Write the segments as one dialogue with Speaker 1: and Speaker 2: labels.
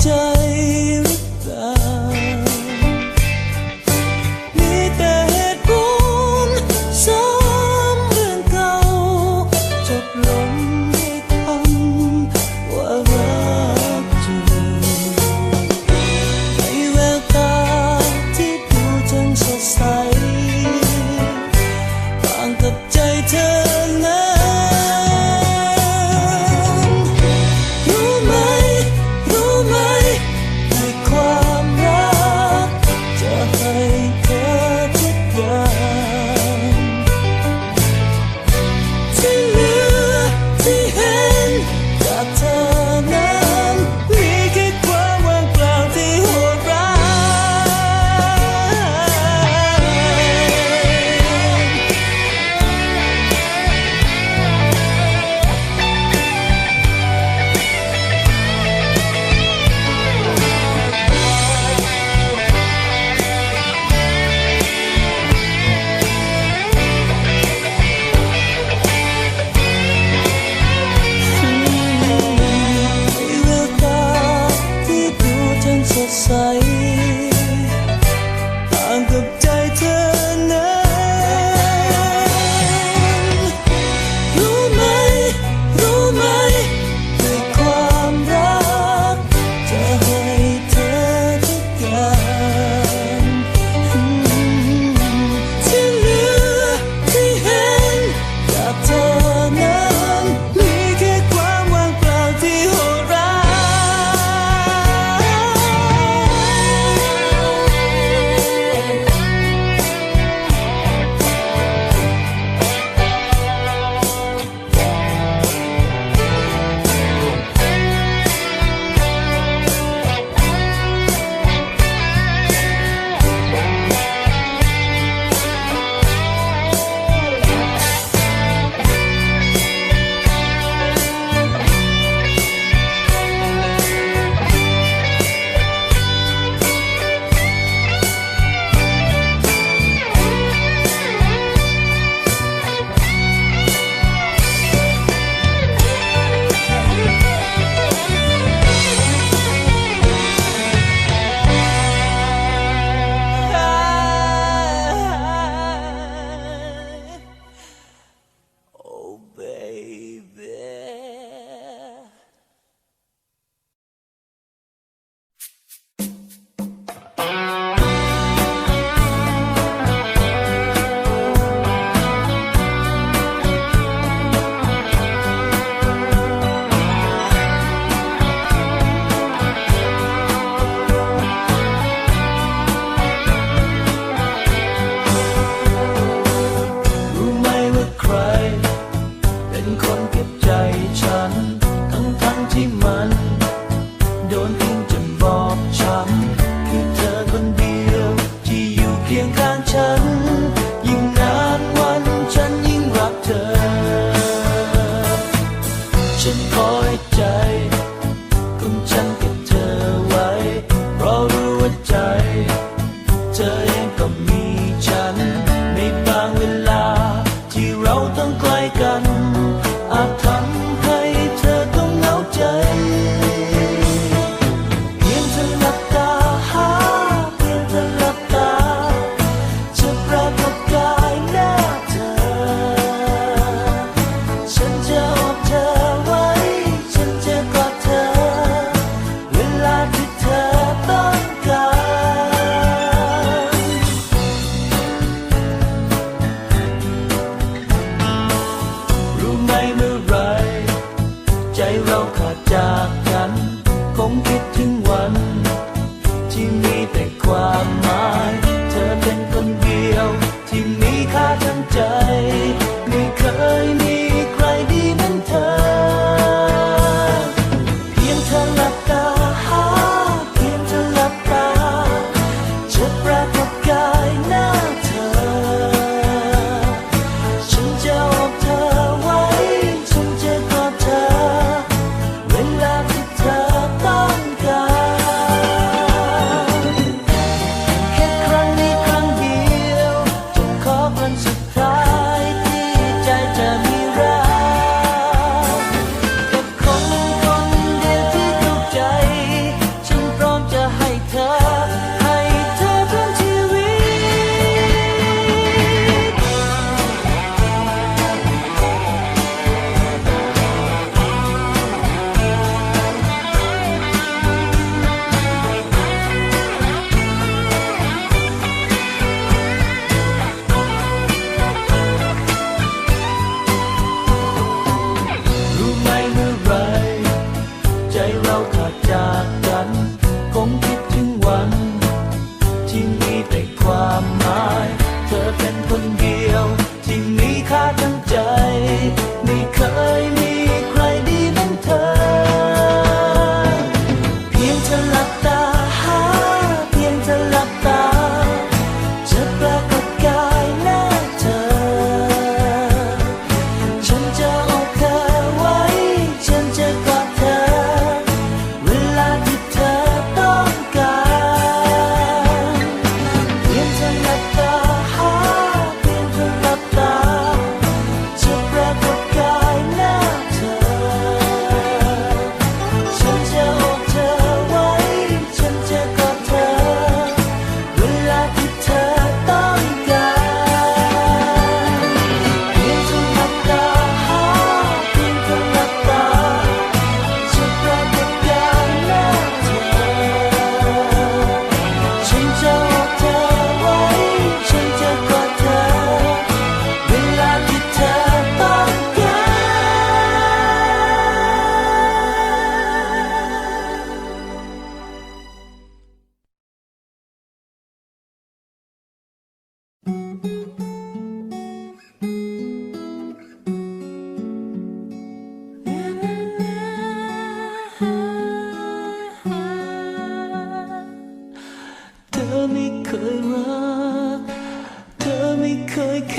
Speaker 1: chơi โดนทิ้ง เธอไม่เคยรัก เธอไม่เคยแค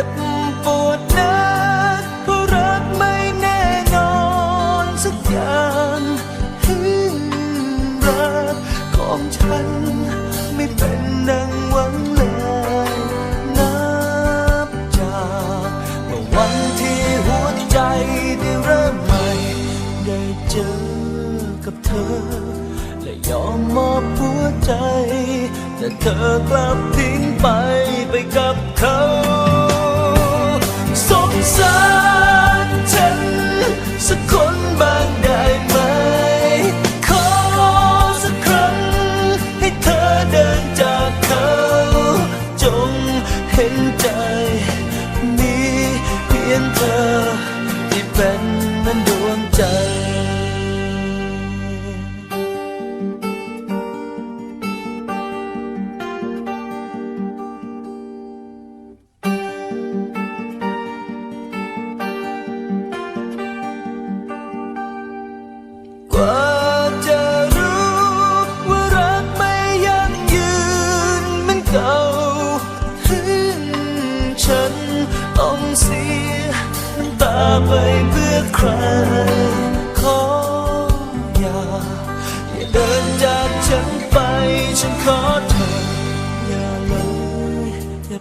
Speaker 1: จ็บปวดนักเพราะรักไม่แน่นอนสักอย่างรักของฉันไม่เป็นดังหวังเลยนับจากเมื่อวันที่หัวใจได้เริ่มใหม่ ได้เจอกับเธอ และยอมมอบหัวใจ แต่เธอกลับทิ้งไปไปกับเขา sun.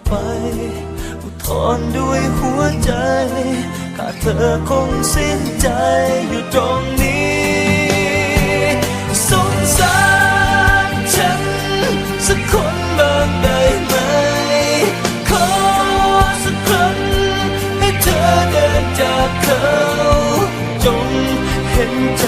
Speaker 1: ไปอุทธรด้วยหัวใจถ้าเธอคงสิ้นใจอยู่ตรงนี้สงสารฉันสักคนบางได้ไหม ขอสักครั้งให้เธอเดินจากเขาจงเห็นใจ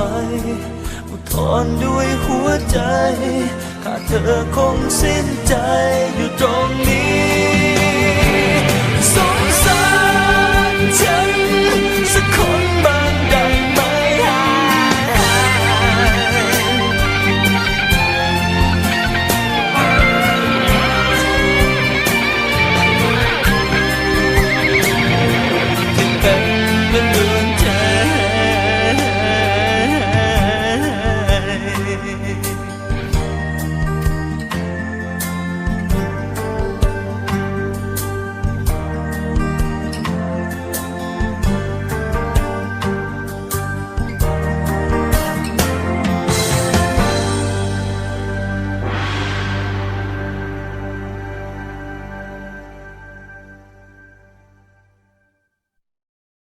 Speaker 1: ไปอุทธรด้วยหัวใจข้าเธอคงสิ้นใจอยู่ตรงนี้สงสารเธอ